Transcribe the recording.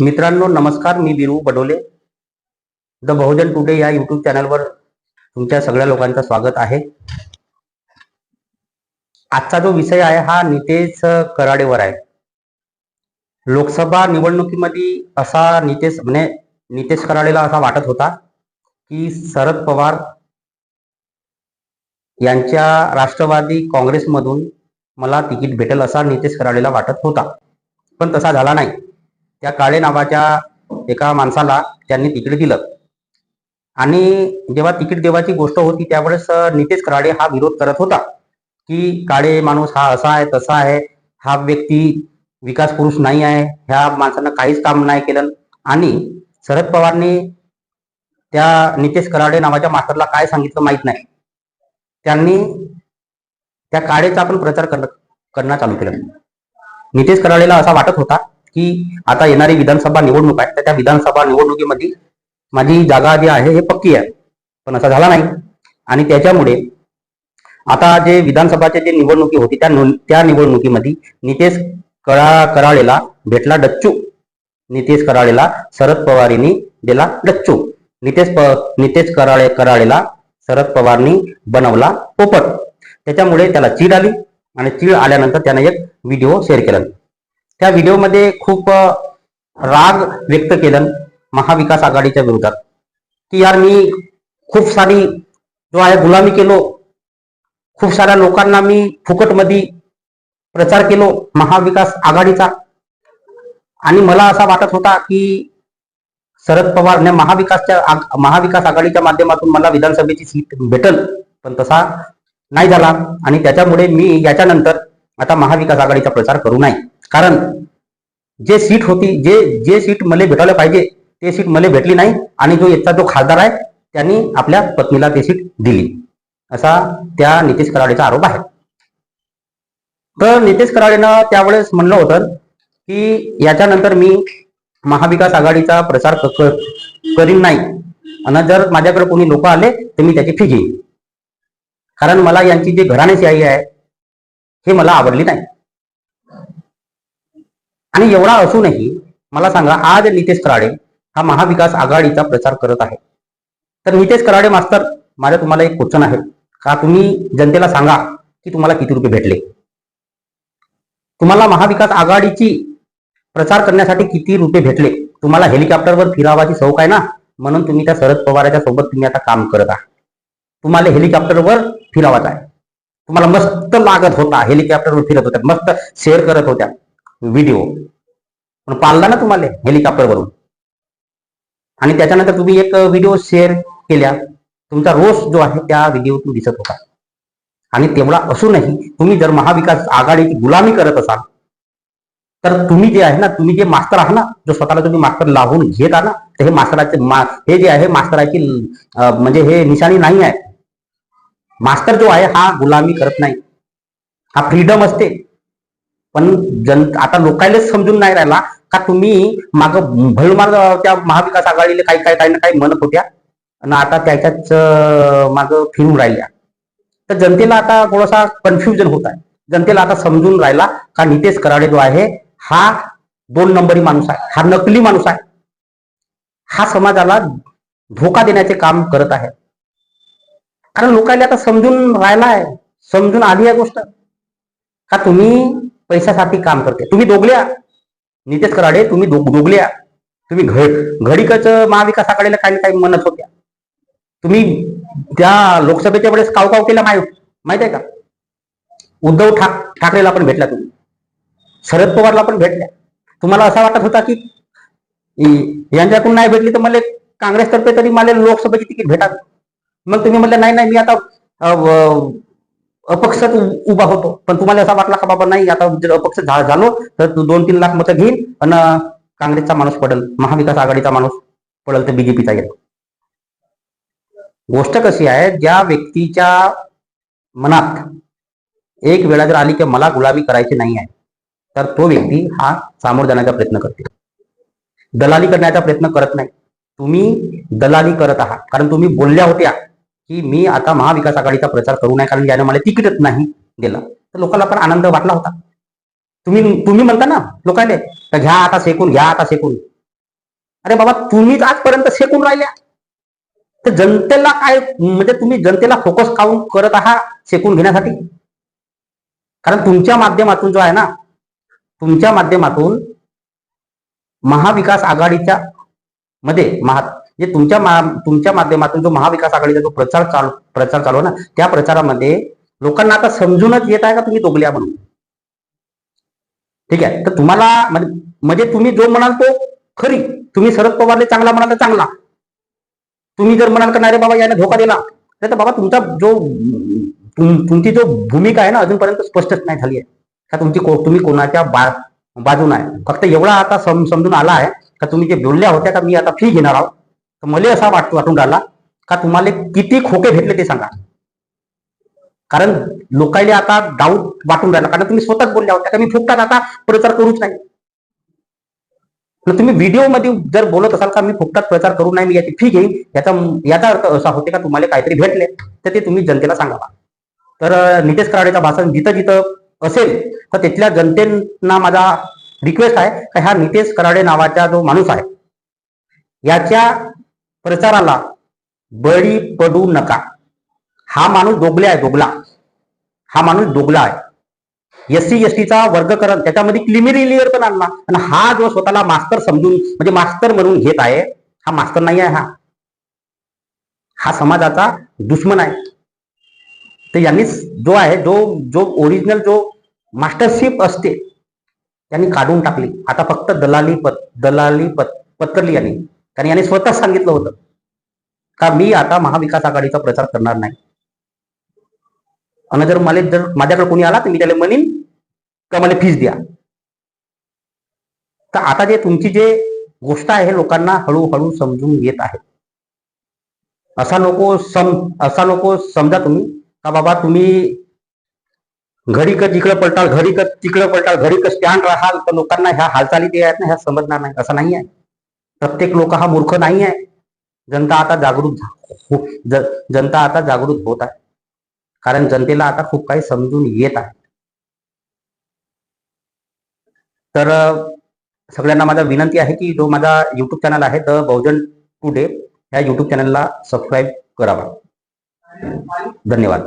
मित्रांनो नमस्कार मी बिरू बडोले. द बहुजन टुडे या युट्यूब चॅनलवर तुमच्या सगळ्या लोकांचं स्वागत आहे. आजचा जो विषय आहे हा नितेश कराडेवर आहे. लोकसभा निवडणुकीमध्ये असा नितेश म्हणजे नितेश कराडेला असा वाटत होता की शरद पवार यांच्या राष्ट्रवादी काँग्रेसमधून मला तिकीट भेटेल असा नितेश कराडेला वाटत होता. पण तसा झाला नाही. त्या काळे नावाच्या एका माणसाला त्यांनी तिकीट दिलं. आणि जेव्हा तिकीट देवाची गोष्ट होती त्यावेळेस नितेश कराडे हा विरोध करत होता की काळे माणूस हा असा आहे तसा आहे हा व्यक्ती विकास पुरुष नाही आहे ह्या माणसानं काहीच काम नाही केलं. आणि शरद पवारने त्या नितेश कराडे नावाच्या मास्टरला काय सांगितलं माहीत नाही. त्यांनी त्या काळेचा पण प्रचार करणं चालू केलं. नितेश कराडेला असा वाटत होता की आता येणारी विधानसभा निवडणूक आहे तर त्या विधानसभा निवडणुकीमध्ये माझी जागा जी आहे हे पक्की आहे. पण असा झाला नाही. आणि त्याच्यामुळे आता जे विधानसभाच्या जे निवडणुकी होती त्या त्या निवडणुकीमध्ये नितेश करा कराळेला भेटला डच्चू. नितेश कराळेला शरद पवारांनी दिला डच्चू. नितेश प नितेश कराळे कराळेला शरद पवारनी बनवला पोपट. त्याच्यामुळे त्याला चीड आली आणि चीड आल्यानंतर त्याने एक व्हिडिओ शेअर केला. त्या व्हिडिओमध्ये खूप राग व्यक्त केलं महाविकास आघाडीच्या विरोधात. की यार मी खूप सारी जो आहे गुलामी केलो खूप साऱ्या लोकांना मी फुकटमध्ये प्रचार केलो महाविकास आघाडीचा. आणि मला असा वाटत होता की शरद पवार ने महाविकासच्या महाविकास आघाडीच्या माध्यमातून मला विधानसभेची सीट भेटल पण तसा नाही झाला. आणि त्याच्यामुळे मी याच्यानंतर आता महाविकास आघाडीचा प्रचार करू नाही कारण जे सीट होती जे जे सीट मला भेटायला पाहिजे ते सीट मला भेटली नाही आणि जो याचा जो खासदार आहे त्यांनी आपल्या पत्नीला ती सीट दिली. असा त्या नितेश कराडेचा आरोप आहे. तर नितेश कराडेनं त्यावेळेस म्हणलं होतं की याच्यानंतर मी महाविकास आघाडीचा प्रचार करीन नाही. आणि जर माझ्याकडे कोणी लोक आले तर मी त्याची फी घेईन. कारण मला यांची जी घराणेशाही आहे हे मला आवडली नाही. आणि एवढा असूनही मला सांगा आज नितेश कराडे हा महाविकास आघाडीचा प्रचार करत आहे. तर नितेश कराडे मास्तर माझा तुम्हाला एक क्वेश्चन आहे. का तुम्ही जनतेला सांगा की तुम्हाला किती रुपये भेटले? तुम्हाला महाविकास आघाडीची प्रचार करण्यासाठी किती रुपये भेटले? तुम्हाला हेलिकॉप्टरवर फिरावाची सवय आहे ना? म्हणून तुम्ही त्या शरद पवाराच्या सोबत तुम्ही आता काम करत आहात. तुम्हाला हेलिकॉप्टरवर फिरावाचा आहे. तुम्हाला मस्त लागत होता हेलिकॉप्टरवर फिरत होत्या मस्त शेअर करत होत्या व्हिडिओ पण पाळला ना तुम्हाला हेलिकॉप्टरवरून आणि त्याच्यानंतर तुम्ही एक व्हिडिओ शेअर केल्या. तुमचा रोष जो आहे त्या व्हिडिओतून दिसत होता. आणि तेवढा असूनही तुम्ही जर महाविकास आघाडीची गुलामी करत असाल तर तुम्ही जे आहे ना तुम्ही जे मास्टर आहात ना जो स्वतःला तुम्ही मास्टर लावून घेत आहात ना तर हे मास्तराचे मा हे जे आहे मास्तराची म्हणजे हे निशाणी नाही आहे. मास्तर जो आहे हा गुलामी करत नाही. हा फ्रीडम असते. पण जन आता लोकांनाच समजून नाही राहिला का तुम्ही माग भळमार त्या महाविकास आघाडीला काही काही काही ना काही म्हणत होत्या. आणि आता त्याच्याच माग फिरून राहिल्या. तर जनतेला आता थोडासा कन्फ्युजन होत आहे. जनतेला आता समजून राहिला का नितेश कराडे जो आहे हा दोन नंबरी माणूस आहे. हा नकली माणूस आहे. हा समाजाला धोका देण्याचे काम करत आहे. कारण लोकांना आता समजून राहिला आहे समजून आली आहे गोष्ट. का तुम्ही पैशासाठी काम करते तुम्ही दोघल्या नितेश कराडे तुम्ही दो- दोघल्या तुम्ही घ- घडीकच महाविकास काही काही म्हणत होत्या. तुम्ही त्या लोकसभेच्या वेळेस कावकाव केला माहीत माहीत आहे का? उद्धव ठाक ठाकरेला पण भेटला तुम्ही. शरद पवारला पण भेटल्या. तुम्हाला असा वाटत होता की यांच्याकडून नाही भेटली तर मला काँग्रेसतर्फे तरी मला लोकसभेची तिकीट भेटा मग तुम्ही म्हटलं नाही नाही मी आता अपक्षात उभा होतो. पण तुम्हाला असा वाटला का बाबा नाही आता जर अपक्ष झालो तर तू दोन तीन लाख मतं घेईन पण काँग्रेसचा माणूस पडल महाविकास आघाडीचा माणूस पडल तर बीजेपीचा येतो गोष्ट कशी आहे ज्या व्यक्तीच्या मनात एक वेळा जर आली की मला गुलाबी करायची नाही आहे तर तो व्यक्ती हा सामोर जाण्याचा प्रयत्न करते. दलाली करण्याचा प्रयत्न करत नाही. तुम्ही दलाली करत आहात. कारण तुम्ही बोलल्या होत्या. की मी आता महाविकास आघाडीचा प्रचार करू नये कारण यानं मला तिकीटच नाही दिला. तर लोकांना पण आनंद वाटला होता. तुम्ही तुम्ही म्हणता ना लोकांना तर घ्या आता सेकून घ्या आता सेकून. अरे बाबा तुम्हीच आजपर्यंत सेकून राहिल्या. तर जनतेला काय म्हणजे तुम्ही जनतेला फोकस काऊन करत आहात सेकून घेण्यासाठी? कारण तुमच्या माध्यमातून जो आहे ना तुमच्या माध्यमातून महाविकास आघाडीच्या मध्ये महा जे तुमच्या मा- तुमच्या माध्यमातून जो महाविकास आघाडीचा जो प्रचार चालू प्रचार चालू ना त्या प्रचारामध्ये लोकांना आता समजूनच येत आहे का तुम्ही दोगल्या म्हणून? ठीक आहे? तर तुम्हाला म्हणजे म्हणजे तुम्ही जो म्हणाल तो खरी. तुम्ही शरद पवारने चांगला म्हणाल तर चांगला. तुम्ही जर म्हणाल का नाही रे बाबा याने धोका दिला. तर बाबा तुमचा जो तुम- तुमची जो भूमिका आहे ना अजूनपर्यंत स्पष्टच नाही झाली आहे. का तुमची को- तुम्ही कोणाच्या बा बाजून आहे? फक्त एवढा आता सम समजून आला आहे का तुम्ही जे बोलल्या होत्या का मी आता फी घेणार आहोत? तर मला असा वाट वाटून राहिला का तुम्हाला किती खोके भेटले ते सांगा. कारण लोकांनी आता डाऊट वाटून राहिला कारण तुम्ही स्वतःच बोलल्या होत्या का मी फुकटात आता प्रचार करूच नाही. मग तुम्ही व्हिडिओमध्ये जर बोलत असाल का मी फुकटात प्रचार करू नाही मी याची फी घेईन याचा याचा अर्थ असा होते का तुम्हाला काहीतरी भेटले तर ते तुम्ही जनतेला सांगावा. तर नितेश कराडेचं भाषण जिथं जिथं असेल तर तिथल्या जनतेना माझा रिक्वेस्ट आहे का ह्या नितेश कराडे नावाचा जो माणूस आहे याच्या प्रचाराला बळी पडू नका. हा माणूस दोगले आहे दोगला हा माणूस दोगला आहे. एस सी एस टीचा वर्गकरण त्याच्यामध्ये क्लिमिरिलियर पण आणला. आणि हा जो स्वतःला मास्तर समजून म्हणजे मास्तर म्हणून घेत आहे हा मास्तर नाही आहे हा. हा समाजाचा दुश्मन आहे. तर यांनीच जो आहे जो जो ओरिजिनल जो मास्टरशिप असते त्यांनी काढून टाकली. आता फक्त दलाली पत दलाली पत पत्करली यांनी. कारण याने स्वतः सांगितलं होतं. का मी आता महाविकास आघाडीचा प्रचार करणार नाही. आणि जर मला जर माझ्याकडे कोणी आला तर मी त्याला म्हणेन का मला फीस द्या. तर आता जे तुमची जे गोष्ट आहे हे लोकांना हळूहळू समजून येत आहे. असा नको सम असा नको समजा तुम्ही का बाबा तुम्ही घरी क तिकडं पलटाल घरी क तिकडं पलटाल घरी क स्टँड राहाल तर लोकांना ह्या हालचाली जे आहेत ना ह्या समजणार नाही असं नाही आहे. प्रत्येक लोक हा मूर्ख नाही आहे जनता आता जागृत झा- जनता आता जागृत होत आहे. कारण जनतेला आता खूप काही समजून येत आहे. तर सगळ्यांना माझा विनंती आहे की जो माझा युट्यूब चॅनल आहे द बहुजन टुडे या युट्यूब चॅनलला सबस्क्राईब करावा. धन्यवाद.